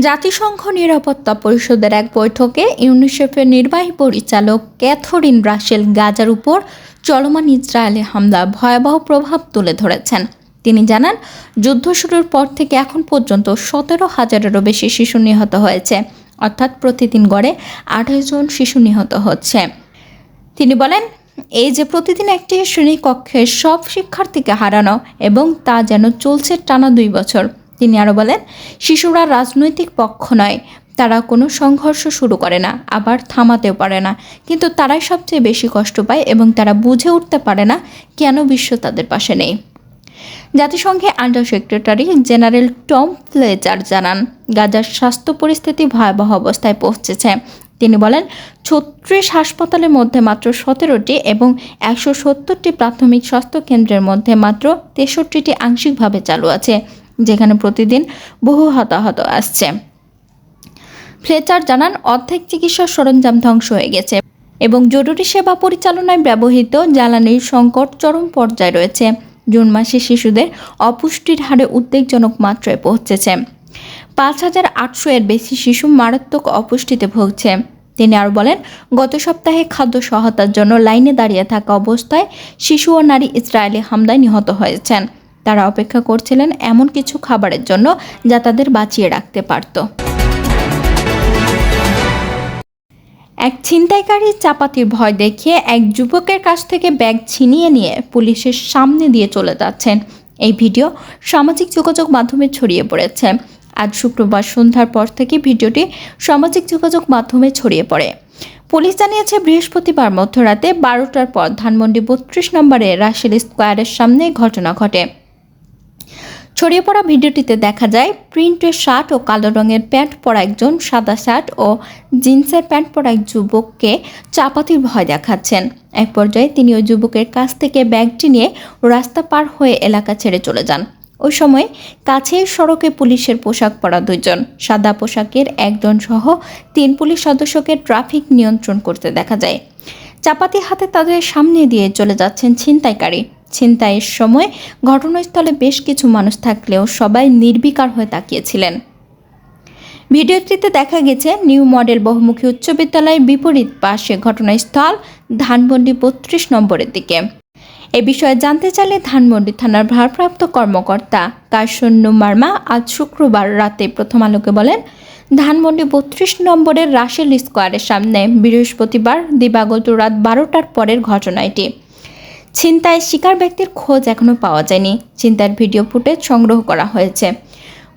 জাতিসংঘ নিরাপত্তা পরিষদের এক বৈঠকে ইউনিসেফের নির্বাহী পরিচালক ক্যাথরিন রাসেল গাজার উপর চলমান ইসরায়েলি হামলা ভয়াবহ প্রভাব তুলে ধরেছেন। তিনি জানান, যুদ্ধ শুরুর পর থেকে এখন পর্যন্ত সতেরো হাজারেরও বেশি শিশু নিহত হয়েছে, অর্থাৎ প্রতিদিন গড়ে আঠাশ জন শিশু নিহত হচ্ছে। তিনি বলেন, এই যে প্রতিদিন একটি শ্রেণীকক্ষের সব শিক্ষার্থীকে হারানো এবং তা যেন চলছে টানা দুই বছর তিনি আরও বলেন, শিশুরা রাজনৈতিক পক্ষ নয়। তারা কোনো সংঘর্ষ শুরু করে না, আবার থামাতেও পারে না। কিন্তু তারাই সবচেয়ে বেশি কষ্ট পায় এবং তারা বুঝে উঠতে পারে না কেন বিশ্ব তাদের পাশে নেই। জাতিসংঘে under secretary general Tom Fletcher জানান, গাজার স্বাস্থ্য পরিস্থিতি ভয়াবহ অবস্থায় পৌঁছেছে। তিনি বলেন, ছত্রিশ হাসপাতালের মধ্যে মাত্র সতেরোটি এবং একশো সত্তরটি প্রাথমিক স্বাস্থ্য কেন্দ্রের মধ্যে মাত্র তেষট্টিটি আংশিকভাবে চালু আছে। যেখানে প্রতিদিন বহু হতাহত আসছে। ফ্লেচার জানান, অর্ধেক চিকিৎসা সরঞ্জাম ধ্বংস হয়ে গেছে এবং জরুরি সেবা পরিচালনায় ব্যবহৃত জ্বালানির সংকট চরম পর্যায়ে রয়েছে। জুন মাসে শিশুদের অপুষ্টির হারে উদ্বেগজনক মাত্রায় পৌঁছেছে। পাঁচ হাজার আটশো এর বেশি শিশু মারাত্মক অপুষ্টিতে ভুগছে। তিনি আরও বলেন, গত সপ্তাহে খাদ্য সহায়তার জন্য লাইনে দাঁড়িয়ে থাকা অবস্থায় শিশু ও নারী ইসরায়েলি হামলায় নিহত হয়েছেন। তারা অপেক্ষা করছিলেন এমন কিছু খাবারের জন্য যা তাদের বাঁচিয়ে রাখতে পারত। এক ছিনতাইকারী চাপাতির ভয় দেখিয়ে এক যুবকের কাছ থেকে ব্যাগ ছিনিয়ে নিয়ে পুলিশের সামনে দিয়ে চলে যাচ্ছেন। এই ভিডিও সামাজিক যোগাযোগ মাধ্যমে ছড়িয়ে পড়েছে। আজ শুক্রবার সন্ধ্যার পর থেকে ভিডিওটি সামাজিক যোগাযোগ মাধ্যমে ছড়িয়ে পড়ে। পুলিশ জানিয়েছে, বৃহস্পতিবার মধ্যরাতে বারোটার পর ধানমন্ডি বত্রিশ নম্বরে রাশেল স্কোয়ারের সামনে ঘটনা ঘটে। ছড়িয়ে পড়া ভিডিওটিতে দেখা যায়, প্রিন্টের শার্ট ও কালো রঙের প্যান্ট পরা একজন সাদা শার্ট ও জিন্সের প্যান্ট পরা এক যুবককে চাপাতির ভয় দেখাচ্ছেন। এক পর্যায়ে তিনি ওই যুবকের কাছ থেকে ব্যাগটি নিয়ে রাস্তা পার হয়ে এলাকা ছেড়ে চলে যান। ওই সময় কাছে সড়কে পুলিশের পোশাক পরা দুইজন, সাদা পোশাকের একজন সহ তিন পুলিশ সদস্যকে ট্রাফিক নিয়ন্ত্রণ করতে দেখা যায়। চাপাতি হাতে তাদের সামনে দিয়ে চলে যাচ্ছেন ছিনতাইকারী। ছিনতাইয়ের সময় ঘটনাস্থলে বেশ কিছু মানুষ থাকলেও সবাই নির্বিকার হয়ে তাকিয়েছিলেন। ভিডিওটিতে দেখা গেছে, নিউ মডেল বহুমুখী উচ্চ বিদ্যালয়ের বিপরীত পাশে ঘটনাস্থল ধানমন্ডি বত্রিশ নম্বরের দিকে। এ বিষয়ে জানতে চাইলে ধানমন্ডি থানার ভারপ্রাপ্ত কর্মকর্তা কাশন্য মার্মা আজ শুক্রবার রাতে প্রথম আলোকে বলেন, ধানমন্ডি বত্রিশ নম্বরের রাশেল স্কোয়ারের সামনে বৃহস্পতিবার দিবাগত রাত বারোটার পরের ঘটনা এটি। ছিনতাই শিকার ব্যক্তির খোঁজ এখনও পাওয়া যায়নি। ছিনতাইয়ের ভিডিও ফুটেজ সংগ্রহ করা হয়েছে।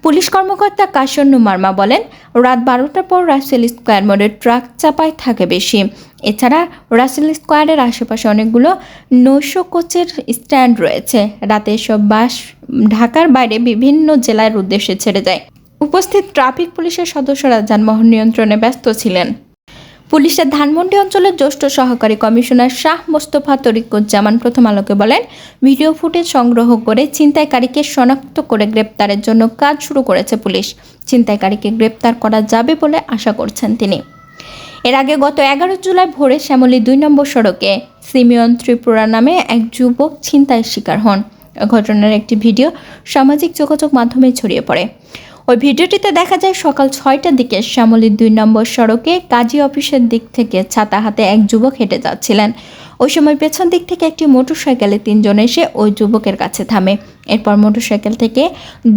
পুলিশ কর্মকর্তা কাশন্ন মার্মা বলেন, রাত বারোটার পর রাসেল স্কোয়ার মোড়ের ট্রাক চাপায় থাকে বেশি। এছাড়া রাসেল স্কোয়ারের আশেপাশে অনেকগুলো নৈশ কোচের স্ট্যান্ড রয়েছে। রাতে এসব বাস ঢাকার বাইরে বিভিন্ন জেলার উদ্দেশ্যে ছেড়ে যায়। উপস্থিত ট্রাফিক পুলিশের সদস্যরা যানবাহন নিয়ন্ত্রণে ব্যস্ত ছিলেন। পুলিশের ধানমন্ডি অঞ্চলের জ্যেষ্ঠ সহকারী কমিশনার শাহ মোস্তফা তরিকুজ্জামান প্রথম আলোকে বলেন, ভিডিও ফুটেজ সংগ্রহ করে ছিনতাইকারীকে শনাক্ত করে গ্রেপ্তারের জন্য কাজ শুরু করেছে পুলিশ। ছিনতাইকারীকে গ্রেপ্তার করা যাবে বলে আশা করছেন তিনি। এর আগে গত এগারো জুলাই ভোরে শ্যামলী দুই নম্বর সড়কে সিমিয়ন ত্রিপুরা নামে এক যুবক ছিনতাইয়ের শিকার হন। ঘটনার একটি ভিডিও সামাজিক যোগাযোগ মাধ্যমে ছড়িয়ে পড়ে। ওই ভিডিওটিতে দেখা যায় সকাল ছয়টার দিকে শ্যামলীর দুই নম্বর সড়কে কাজী অফিসের দিক থেকে ছাতা হাতে এক যুবক হেঁটে যাচ্ছিলেন। ওই সময় পেছন দিক থেকে একটি মোটরসাইকেলে তিনজন এসে ওই যুবকের কাছে থামে। এরপর মোটরসাইকেল থেকে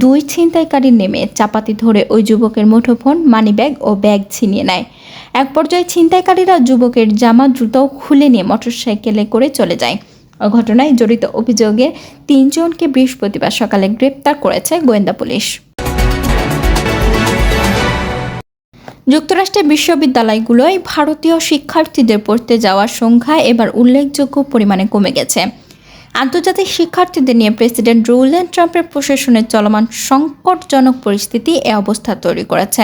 দুই ছিনতাইকারী নেমে চাপাতি ধরে ওই যুবকের মুঠোফোন, মানিব্যাগ ও ব্যাগ ছিনিয়ে নেয়। এক পর্যায়ে ছিনতাইকারীরা যুবকের জামা দ্রুত খুলে নিয়ে মোটরসাইকেলে করে চলে যায়। ঘটনায় জড়িত অভিযোগে তিনজনকে বৃহস্পতিবার সকালে গ্রেপ্তার করেছে গোয়েন্দা পুলিশ। যুক্তরাষ্ট্রের বিশ্ববিদ্যালয়গুলোয় ভারতীয় শিক্ষার্থীদের পড়তে যাওয়ার সংখ্যা এবার উল্লেখযোগ্য পরিমাণে কমে গেছে। আন্তর্জাতিক শিক্ষার্থীদের নিয়ে প্রেসিডেন্ট ডোনাল্ড ট্রাম্পের প্রশাসনের চলমান সংকটজনক পরিস্থিতি এ অবস্থা তৈরি করেছে।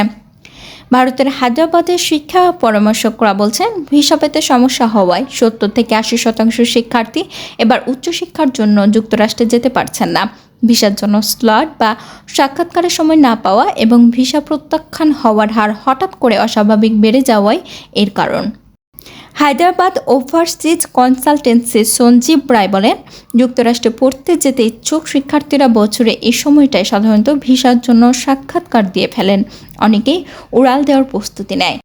ভারতের হায়দ্রাবাদের শিক্ষা পরামর্শকরা বলছেন ভিসা পেতে সমস্যা হওয়ায় সত্তর থেকে আশি শতাংশ শিক্ষার্থী এবার উচ্চশিক্ষার জন্য যুক্তরাষ্ট্রে যেতে পারছেন না। ভিসার জন্য স্লট বা সাক্ষাৎকারের সময় না পাওয়া এবং ভিসা প্রত্যাখ্যান হওয়ার হার হঠাৎ করে অস্বাভাবিক বেড়ে যাওয়াই এর কারণ। হায়দ্রাবাদ ওভারসিজ কনসালটেন্সি সঞ্জীব রায় বলেন, যুক্তরাষ্ট্রে পড়তে যেতে ইচ্ছুক শিক্ষার্থীরা বছরে এই সময়টায় সাধারণত ভিসার জন্য সাক্ষাৎকার দিয়ে ফেলেন। অনেকেই উড়াল দেওয়ার প্রস্তুতি নেয়।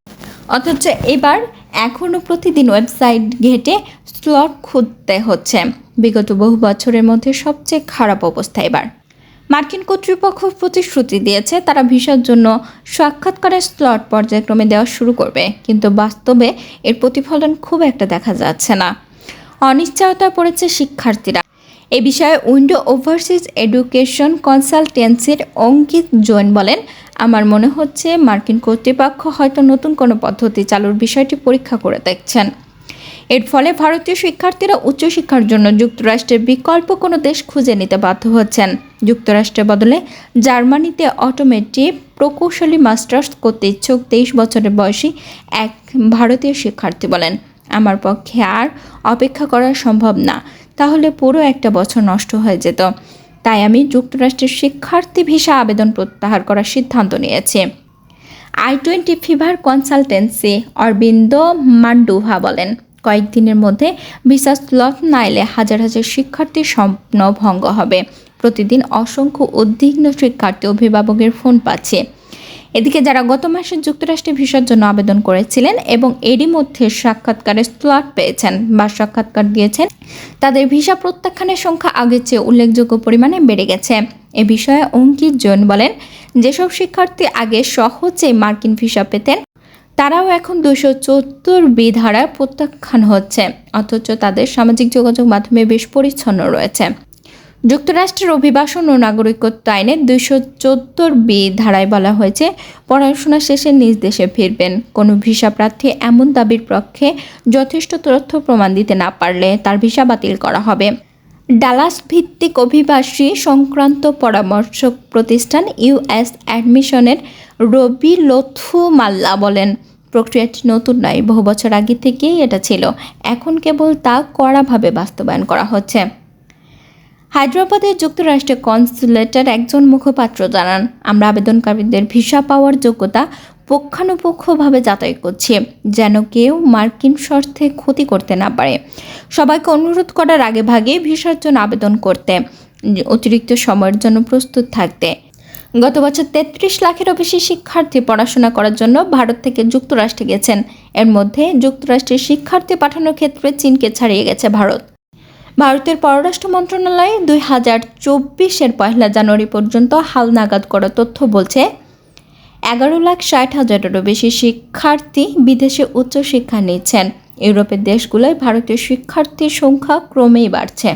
অথচ এবার এখনও প্রতিদিন ওয়েবসাইট ঘেটে স্লট খুঁজতে হচ্ছে। বিগত বহু বছরের মধ্যে সবচেয়ে খারাপ অবস্থা এবার। মার্কিন কর্তৃপক্ষ প্রতিশ্রুতি দিয়েছে, তারা ভিসার জন্য সাক্ষাৎকারের স্লট পর্যায়ক্রমে দেওয়া শুরু করবে, কিন্তু বাস্তবে এর প্রতিফলন খুব একটা দেখা যাচ্ছে না। অনিশ্চয়তায় পড়েছে শিক্ষার্থীরা। এ বিষয়ে উইন্ডো ওভারসিজ এডুকেশন কনসালটেন্সির অঙ্কিত জৈন বলেন, আমার মনে হচ্ছে মার্কিন কর্তৃপক্ষ হয়তো নতুন কোনো পদ্ধতি চালুর বিষয়টি পরীক্ষা করে দেখছেন। এর ফলে ভারতীয় শিক্ষার্থীরা উচ্চশিক্ষার জন্য যুক্তরাষ্ট্রের বিকল্প কোনো দেশ খুঁজে নিতে বাধ্য হচ্ছেন। যুক্তরাষ্ট্রের বদলে জার্মানিতে অটোমেটিভ প্রকৌশলী মাস্টার্স করতে ইচ্ছুক তেইশ বছরের বয়সী এক ভারতীয় শিক্ষার্থী বলেন, আমার পক্ষে আর অপেক্ষা করা সম্ভব না। তাহলে পুরো একটা বছর নষ্ট হয়ে যেত। তাই আমি যুক্তরাষ্ট্রের শিক্ষার্থী ভিসা আবেদন প্রত্যাহার করার সিদ্ধান্ত নিয়েছি। I twenty fever consultancy Arvind Manduha বলেন, কয়েকদিনের মধ্যে ভিসা স্লট না এলে হাজার হাজার শিক্ষার্থীর স্বপ্ন ভঙ্গ হবে। প্রতিদিন অসংখ্য উদ্বিগ্ন শিক্ষার্থী অভিভাবকের ফোন পাচ্ছে। এদিকে যারা গত মাসে যুক্তরাষ্ট্রে ভিসার জন্য আবেদন করেছিলেন এবং এরই মধ্যে সাক্ষাৎকারের স্লট পেয়েছেন বা সাক্ষাৎকার দিয়েছেন, তাদের ভিসা প্রত্যাখ্যানের সংখ্যা আগের চেয়ে উল্লেখযোগ্য পরিমাণে বেড়ে গেছে। এ বিষয়ে অঙ্কিত জৈন বলেন, যেসব শিক্ষার্থী আগে সহজে মার্কিন ভিসা পেতেন, তারাও এখন দুশো চোদ্দোর বি ধারায় প্রত্যাখ্যান হচ্ছে, অথচ তাদের সামাজিক যোগাযোগ মাধ্যমে বেশ পরিচ্ছন্ন রয়েছে। যুক্তরাষ্ট্রের অভিবাসন ও নাগরিকত্ব আইনে দুইশো চোদ্দোর বি ধারায় বলা হয়েছে, পড়াশোনা শেষে নিজ দেশে ফিরবেন। কোনো ভিসা প্রার্থী এমন দাবির পক্ষে যথেষ্ট তথ্য প্রমাণ দিতে না পারলে তার ভিসা বাতিল করা হবে। ডালাস ভিত্তিক অভিবাসী সংক্রান্ত পরামর্শক প্রতিষ্ঠান ইউএস অ্যাডমিশনের রবি লথু মাল্লা বলেন প্রক্রিয়াটি নতুন নয়, বহু বছর আগে থেকেই এটা ছিল। এখন কেবল তা কড়াভাবে বাস্তবায়ন করা হচ্ছে। হায়দ্রাবাদের যুক্তরাষ্ট্রের কনসুলেটের একজন মুখপাত্র জানান, আমরা আবেদনকারীদের ভিসা পাওয়ার যোগ্যতা পুঙ্খানুপুঙ্খভাবে যাচাই করছি, যেন কেউ মার্কিন স্বার্থে ক্ষতি করতে না পারে। সবাইকে অনুরোধ করার আগে ভাগে ভিসার জন্য আবেদন করতে, অতিরিক্ত সময়ের জন্য প্রস্তুত থাকতে। গত বছর তেত্রিশ লাখেরও বেশি শিক্ষার্থী পড়াশোনা করার জন্য ভারত থেকে যুক্তরাষ্ট্রে গেছেন। এর মধ্যে যুক্তরাষ্ট্রের শিক্ষার্থী পাঠানোর ক্ষেত্রে চীনকে ছাড়িয়ে গেছে ভারত। ভারতের পররাষ্ট্র মন্ত্রণালয় দুই হাজার চব্বিশের পয়লা জানুয়ারি পর্যন্ত হালনাগাদ করা তথ্য বলছে, এগারো লাখ ষাট হাজারেরও বেশি শিক্ষার্থী বিদেশে উচ্চশিক্ষা নিচ্ছেন। ইউরোপের দেশগুলোয় ভারতীয় শিক্ষার্থীর সংখ্যা ক্রমেই বাড়ছে।